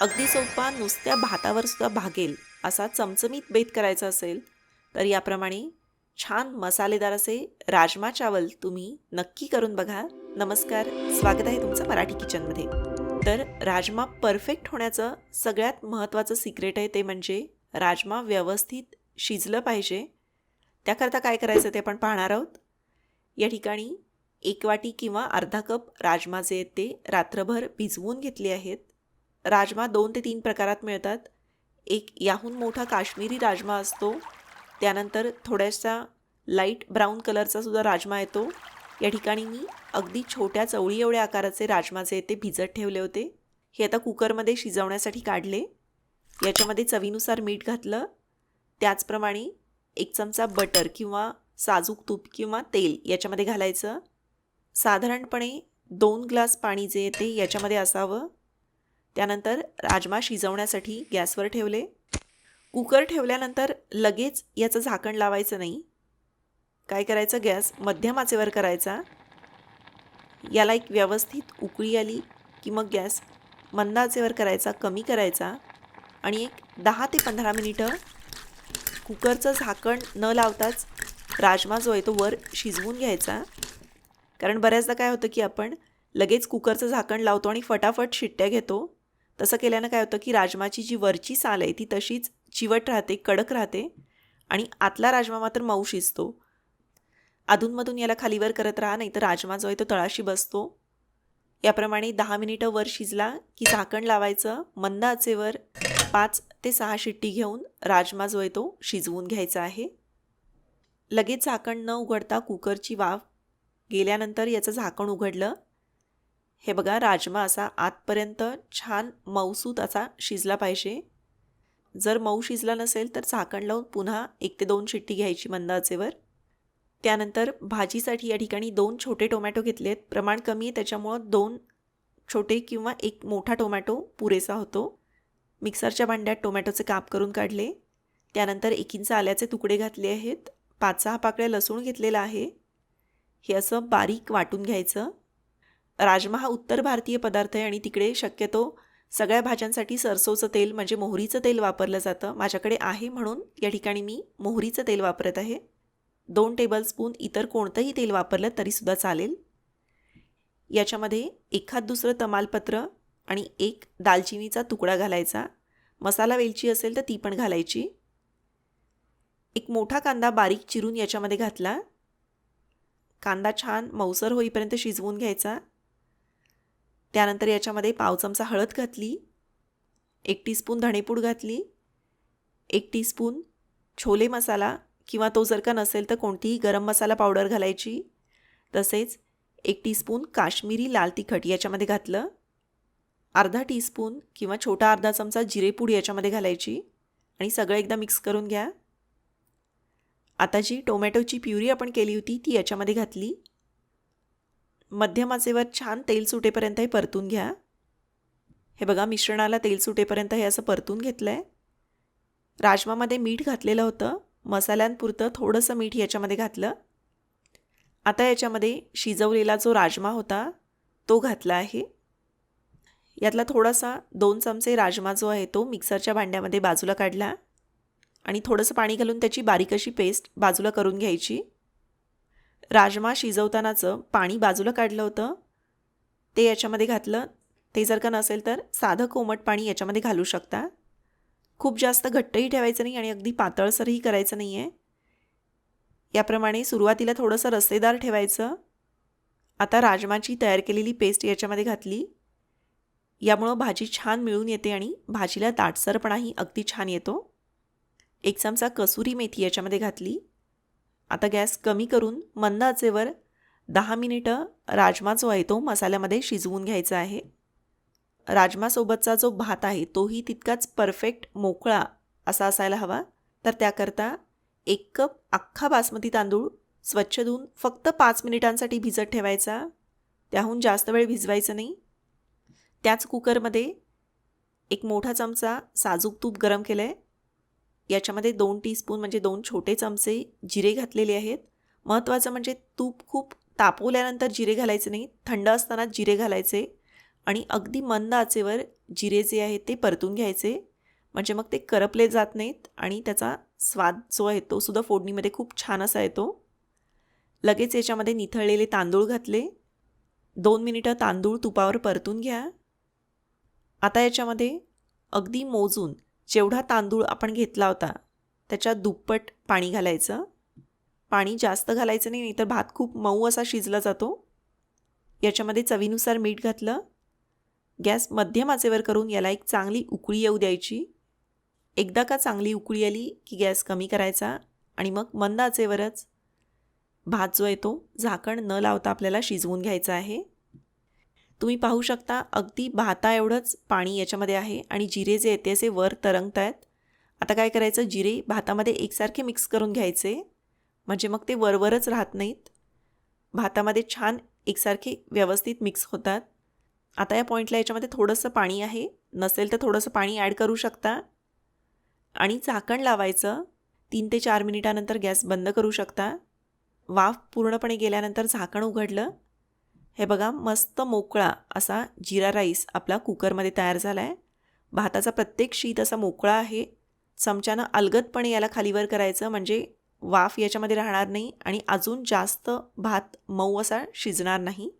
अगदी सोपा नुसत्या भातावर सुद्धा भागेल असा चमचमीत बेत करायचा असेल तर याप्रमाणे छान मसालेदार असे राजमा चावल तुम्ही नक्की करून बघा. नमस्कार स्वागत आहे तुमचं मराठी किचनमध्ये. तर राजमा परफेक्ट होण्याचं सगळ्यात महत्त्वाचं सिक्रेट आहे ते म्हणजे राजमा व्यवस्थित शिजलं पाहिजे. त्याकरता काय करायचं ते आपण पाहणार आहोत. या ठिकाणी एक वाटी किंवा अर्धा कप राजमा जे आहेत ते रात्रभर भिजवून घेतले आहेत. राजमा दोन ते तीन प्रकारात मिळतात. एक याहून मोठा काश्मीरी राजमा असतो. त्यानंतर थोड्याशा लाइट ब्राऊन कलरचा सुद्धा राजमा येतो. या ठिकाणी मी अगदी छोट्या चवळी एवढ्या आकाराचे राजमा जे ते भिजत ठेवले होते. हे आता कुकरमध्ये शिजवण्यासाठी काढले. याच्यामध्ये चवीनुसार मीठ घातलं. त्याचप्रमाणे एक चमचा बटर किंवा साजूक तूप किंवा तेल याच्यामध्ये घालायचं. साधारणपणे दोन ग्लास पाणी जे येते ते याच्यामध्ये असावं. त्यानंतर राजमा शिजवण्यासाठी गॅसवर ठेवले. कुकर ठेवल्यानंतर लगेच याचं झाकण लावायचं नाही. काय करायचं? गॅस मध्यम आचेवर करायचा. याला एक व्यवस्थित उकळी आली की मग गॅस मंद आचेवर करायचा कमी करायचा आणि एक दहा ते पंधरा मिनिटं कुकरचं झाकण न लावताच राजमा जो आहे तो वर शिजवून घ्यायचा. कारण बऱ्याचदा काय होतं की आपण लगेच कुकरचं झाकण लावतो आणि फटाफट शिट्ट्या घेतो. तसं केल्यानं काय होतं की राजमाची जी वरची साल आहे ती तशीच चिवट राहते कडक राहते आणि आतला राजमा मात्र मऊ शिजतो. अधूनमधून याला खालीवर करत राहा नाही तर राजमा जो आहे तो तळाशी बसतो. याप्रमाणे दहा मिनिटं वर शिजला की झाकण लावायचं मंद आचेवर पाच ते सहा शिट्टी घेऊन राजमा जो आहे तो शिजवून घ्यायचा आहे. लगेच झाकण न उघडता कुकरची वाफ गेल्यानंतर याचं झाकण उघडलं हे बघा राजमा असा आतपर्यंत छान मऊसूत असा शिजला पाहिजे. जर मऊ शिजला नसेल तर झाकण लावून पुन्हा एक ते दोन शिट्टी घ्यायची मंद आचेवर त्यानंतर भाजीसाठी या ठिकाणी दोन छोटे टोमॅटो घेतलेत. प्रमाण कमी आहे त्याच्यामुळं दोन छोटे किंवा एक मोठा टोमॅटो पुरेसा होतो. मिक्सरच्या भांड्यात टोमॅटोचे काप करून काढले. त्यानंतर एक इंच आल्याचे तुकडे घातले आहेत. पाच सहा पाकळ्या लसूण घेतलेला आहे. हे असं बारीक वाटून घ्यायचं. राजमा हा उत्तर भारतीय पदार्थ आहे आणि तिकडे शक्यतो सगळ्या भाज्यांसाठी सरसोचं तेल म्हणजे मोहरीचं तेल वापरलं जातं. माझ्याकडे आहे म्हणून या ठिकाणी मी मोहरीचं तेल वापरत आहे. दोन टेबलस्पून इतर कोणतंही तेल वापरलं तरीसुद्धा चालेल. याच्यामध्ये एखाद दुसरं तमालपत्र आणि एक दालचिनीचा तुकडा घालायचा. मसाला वेलची असेल तर ती पण घालायची. एक मोठा कांदा बारीक चिरून याच्यामध्ये घातला. कांदा छान मौसर होईपर्यंत शिजवून घ्यायचा. त्यानंतर याच्यामध्ये पाव चमचा हळद घातली एक टीस्पून धणेपूड घातली एक टीस्पून छोले मसाला किंवा तो जर का नसेल तर कोणतीही गरम मसाला पावडर घालायची. तसेच एक टीस्पून काश्मीरी लाल तिखट याच्यामध्ये घातलं अर्धा टीस्पून किंवा छोटा अर्धा चमचा जिरेपूड याच्यामध्ये घालायची आणि सगळं एकदा मिक्स करून घ्या. आता जी टोमॅटोची प्युरी आपण केली होती ती याच्यामध्ये घातली. मध्यम आचेवर छान तेल सुटेपर्यंत हे परतून घ्या. हे बघा मिश्रणाला तेल सुटेपर्यंत हे असं परतून घेतलं आहे राजमामध्ये मीठ घातलेलं होतं. मसाल्यांपुरतं थोडंसं मीठ याच्यामध्ये घातलं. आता याच्यामध्ये शिजवलेला जो राजमा होता तो घातला आहे. यातला थोडासा दोन चमचे राजमा जो आहे तो मिक्सरच्या भांड्यामध्ये बाजूला काढला आणि थोडंसं पाणी घालून त्याची बारीक अशी पेस्ट बाजूला करून घ्यायची. राजमा शिजवतानाचं पाणी बाजूला काढलं होतं. ते याच्यामध्ये घातलं. ते जर का नसेल तर साधं कोमट पाणी याच्यामध्ये घालू शकता. खूप जास्त घट्टही ठेवायचं नाही आणि अगदी पातळसरही करायचं नाही आहे याप्रमाणे सुरुवातीला थोडंसं रस्तेदार ठेवायचं. आता राजमाची तयार केलेली पेस्ट याच्यामध्ये घातली. यामुळं भाजी छान मिळून येते आणि भाजीला दाटसरपणाही अगदी छान येतो. एक चमचा कसुरी मेथी याच्यामध्ये घातली. आता गॅस कमी करून मंद आचेवर दहा मिनिटं राजमा जो आहे तो मसाल्यामध्ये शिजवून घ्यायचा आहे. राजमासोबतचा जो भात आहे तोही तितकाच परफेक्ट मोकळा असा असायला हवा. तर त्याकरता एक कप अख्खा बासमती तांदूळ स्वच्छ धुवून फक्त पाच मिनिटांसाठी भिजत ठेवायचा. त्याहून जास्त वेळ भिजवायचं नाही. त्याच कुकरमध्ये एक मोठा चमचा साजूक तूप गरम केलं आहे याच्यामध्ये दोन टीस्पून म्हणजे दोन छोटे चमचे जिरे घातलेले आहेत. महत्त्वाचं म्हणजे तूप खूप तापवल्यानंतर जिरे घालायचे नाही थंड असताना जिरे घालायचे आणि अगदी मंद आचेवर जिरे जे आहे ते परतून घ्यायचे. म्हणजे मग ते करपले जात नाहीत आणि त्याचा स्वाद जो आहे तो सुद्धा फोडणीमध्ये खूप छान असा येतो. लगेच याच्यामध्ये निथळलेले तांदूळ घातले. दोन मिनिटं तांदूळ तुपावर परतून घ्या. आता याच्यामध्ये अगदी मोजून जेवढा तांदूळ आपण घेतला होता त्याच्या दुप्पट पाणी घालायचं. पाणी जास्त घालायचं नाही तर भात खूप मऊ असा शिजला जातो. याच्यामध्ये चवीनुसार मीठ घातलं. गॅस मध्यम आचेवर करून याला एक चांगली उकळी येऊ द्यायची. एकदा का चांगली उकळी आली की गॅस कमी करायचा आणि मग मंद आचेवरच भात जो आहे तो झाकण न लावता आपल्याला शिजवून घ्यायचा आहे. तुम्ही पाहू शकता अगदी भाता एवढंच पाणी याच्यामध्ये आहे आणि जिरे जे आहेत ते असे वर तरंगत आहेत. आता काय करायचं? जिरे भातामध्ये एकसारखे मिक्स करून घ्यायचे. म्हणजे मग ते वरवरच राहत नाहीत. भातामध्ये छान एकसारखे व्यवस्थित मिक्स होतात. आता या पॉईंटला याच्यामध्ये थोडंसं पाणी आहे. नसेल तर थोडंसं पाणी ॲड करू शकता. आणि झाकण लावायचं. तीन ते चार मिनिटानंतर गॅस बंद करू शकता. वाफ पूर्णपणे गेल्यानंतर झाकण उघडलं. हे बघा मस्त मोकळा असा जिरा राईस आपला कुकरमध्ये तयार झाला आहे भाताचा प्रत्येक शीत असा मोकळा आहे. चमच्यानं अलगदपणे याला खालीवर करायचं म्हणजे वाफ याच्यामध्ये राहणार नाही आणि अजून जास्त भात मऊ असा शिजणार नाही.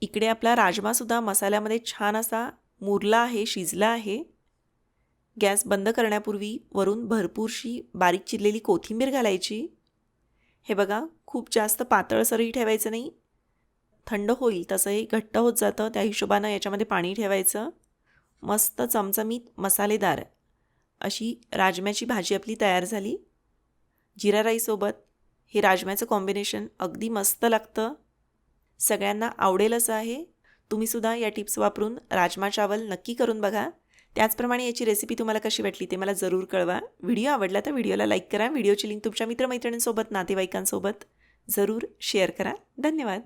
इकडे आपला राजमासुद्धा मसाल्यामध्ये छान असा मुरला आहे शिजला आहे. गॅस बंद करण्यापूर्वी वरून भरपूरशी बारीक चिरलेली कोथिंबीर घालायची. हे बघा खूप जास्त पातळसरही ठेवायचं नाही. थंड होईल तसंही घट्ट होत जातं त्या हिशोबानं याच्यामध्ये पाणी ठेवायचं. मस्त चमचमीत मसालेदार अशी राजम्याची भाजी आपली तयार झाली. जिरा राईसोबत हे राजम्याचं कॉम्बिनेशन अगदी मस्त लागतं. सगळ्यांना आवडेल असं आहे. तुम्हीसुद्धा या टिप्स वापरून राजमा चावल नक्की करून बघा. त्याचप्रमाणे याची रेसिपी तुम्हाला कशी वाटली ते मला जरूर कळवा. व्हिडिओ आवडला तर व्हिडिओला लाईक करा. व्हिडिओची लिंक तुमच्या मित्रमैत्रिणींसोबत नातेवाईकांसोबत जरूर शेअर करा. धन्यवाद.